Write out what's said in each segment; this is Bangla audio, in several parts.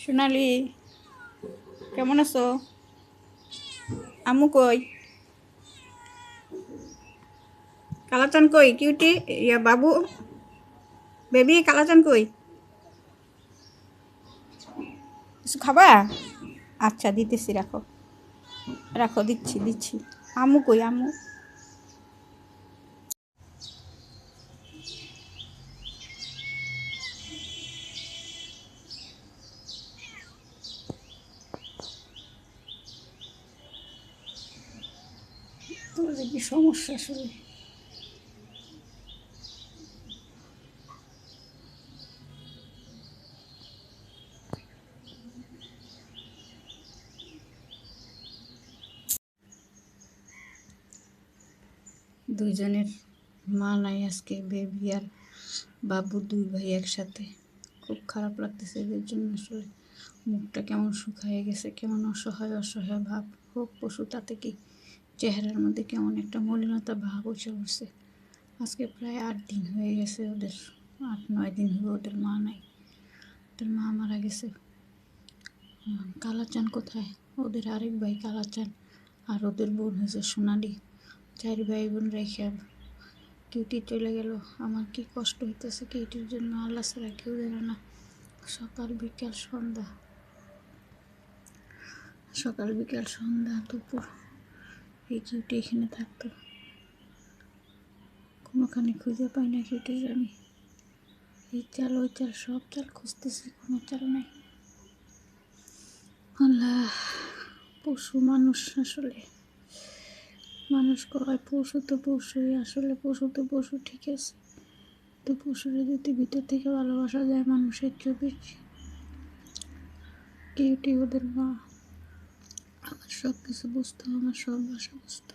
সোনালি, কেমন আছো? আমু কই? কালাচান কই? কিউটি, ইয়া বাবু? বেবি কালাচান কই? কিছু খাবা? আচ্ছা দিতেছি, রাখো। রাখো, দিচ্ছি দিচ্ছি। আমু কই, আমু? তোর কি সমস্যা আসলে দুইজনের মা নাই আজকে, বেবি আর বাবু দুই ভাই একসাথে। খুব খারাপ লাগতেছে এদের জন্য আসলে। মুখটা কেমন শুকায় গেছে, কেমন অসহায় অসহায় ভাব। হোক, পশু, তাতে কি চেহারার মধ্যে কেমন একটা মলিনতা ভাব উঠে উঠছে। আজকে প্রায় আট দিন হয়ে গেছে ওদের, আট, নয় দিন হলো ওদের মা নাই। ওদের মা মারা গেছে। কালাচান কোথায়? ওদের আরেক ভাই কালাচান আর ওদের বোন হয়েছে সোনালি। চার ভাই বোন রেখে কিউটি চলে গেল। আমার কি কষ্ট হইতেছে কিউটির জন্য আল্লাহ ছাড়া কেউ জানে না। সকাল, বিকাল, সন্ধ্যা। সকাল, বিকাল, সন্ধ্যা, দুপুর। এই কিউটি এখানে থাকতো। কোনোখানে খুঁজে পাই না কিউটির আমি এই চাল, ওই চাল, সব চাল খুঁজতেছি, কোনো চাল নাই। আল্লাহ, পশু মানুষ আসলে। মানুষ কয়, পশু তো পশুই আসলে, পশু তো পশু, ঠিক আছে। তো পশুরে যদি ভিতর থেকে ভালোবাসা যায় মানুষের ছবি কিউটি ওদের মা আমার সব কিছু বুঝতো, আমার সব ভাষা বুঝতো।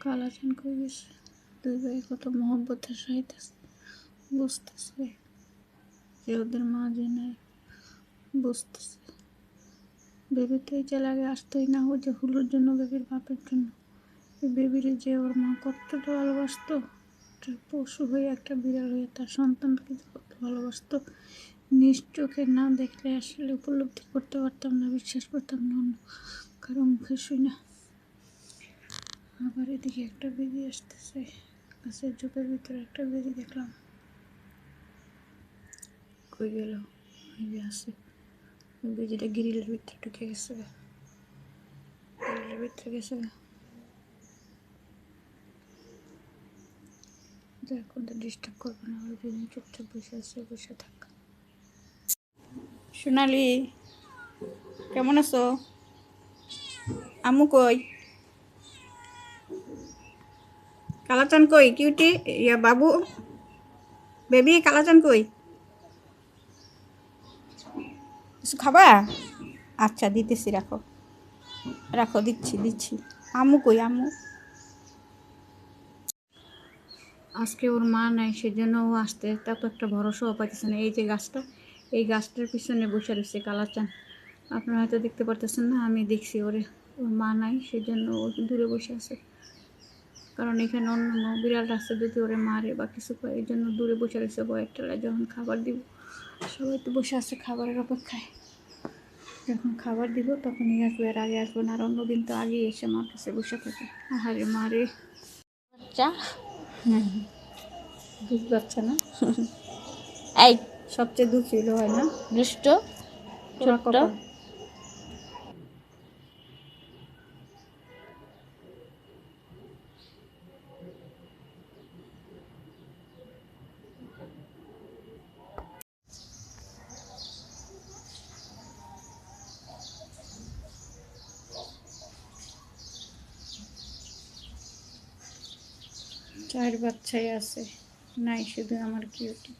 কালাচান কই গেছে? দুই ভাই কত মহব্বতের সহিত বুঝতেছে। যে ওদের মা যে নাই, বুঝতেছে। বেবি তো এই আগে আসতোই না ও যে হুলুর জন্য বেবির বাপের জন্য। বেবির যে ওর মা কতটা ভালোবাসতো পশু হয়ে, একটা বিড়াল হয়ে, তার সন্তানকে কত ভালোবাসতো নিজ চোখে না দেখলে আসলে উপলব্ধি করতে পারতাম না, বিশ্বাস করতাম না অন্য কারও মুখে না আবার এদিকে একটা বেবি আসতেছে, গাছের ঝোপের ভিতরে একটা বেবি দেখলাম। কই গেল? এই যে আছে। ওই বেজিটা গ্রিলের ভিতরে ঢুকে গেছে। গ্রিলের ভিতরে গেছে। দেখ ওদের ডিস্টার্ব করবে না। ওই জন্য চুপচাপ বসে আছে, বসে থাক। সোনালি, কেমন আছো? আমু কই? কালাচান কই? কিউটি, ইয়া বাবু? বেবি কালাচান কই? কিছু খাবা? আচ্ছা দিতেছি, রাখো। রাখো, দিচ্ছি দিচ্ছি। আমু কই, আমু? আজকে ওর মা নাই, সেজন্য ও আসতে, তা তো একটা ভরসাও পাইতেছে না, এই যে গাছটা। এই গাছটার পিছনে বসে রয়েছে কালাচান। আপনারা হয়তো দেখতে পারতেছেন না আমি দেখছি ওরে ওর মা নাই সেজন্য ও দূরে বসে আছে। কারণ এখানে অন্য বিড়াল রাস্তা যদি ওরে মারে বা কিছু করে এই জন্য দূরে বসে রয়েছে বয়েরটা যখন খাবার দিব সবাই তো বসে আছে খাবারের অপেক্ষায়। যখন খাবার দিব তখনই আসবে আর আগে আসব না আর অন্যদিন তো আগেই এসে মার কাছে বসে থাকে। আহারে মারে বাচ্চা? দুধ পাচ্ছে না? এই সবচেয়ে দুঃখ ছিল হয় না? দুষ্ট ছোট্ট। চার বাচ্চাই আছে। নাই শুধু আমার কিউটি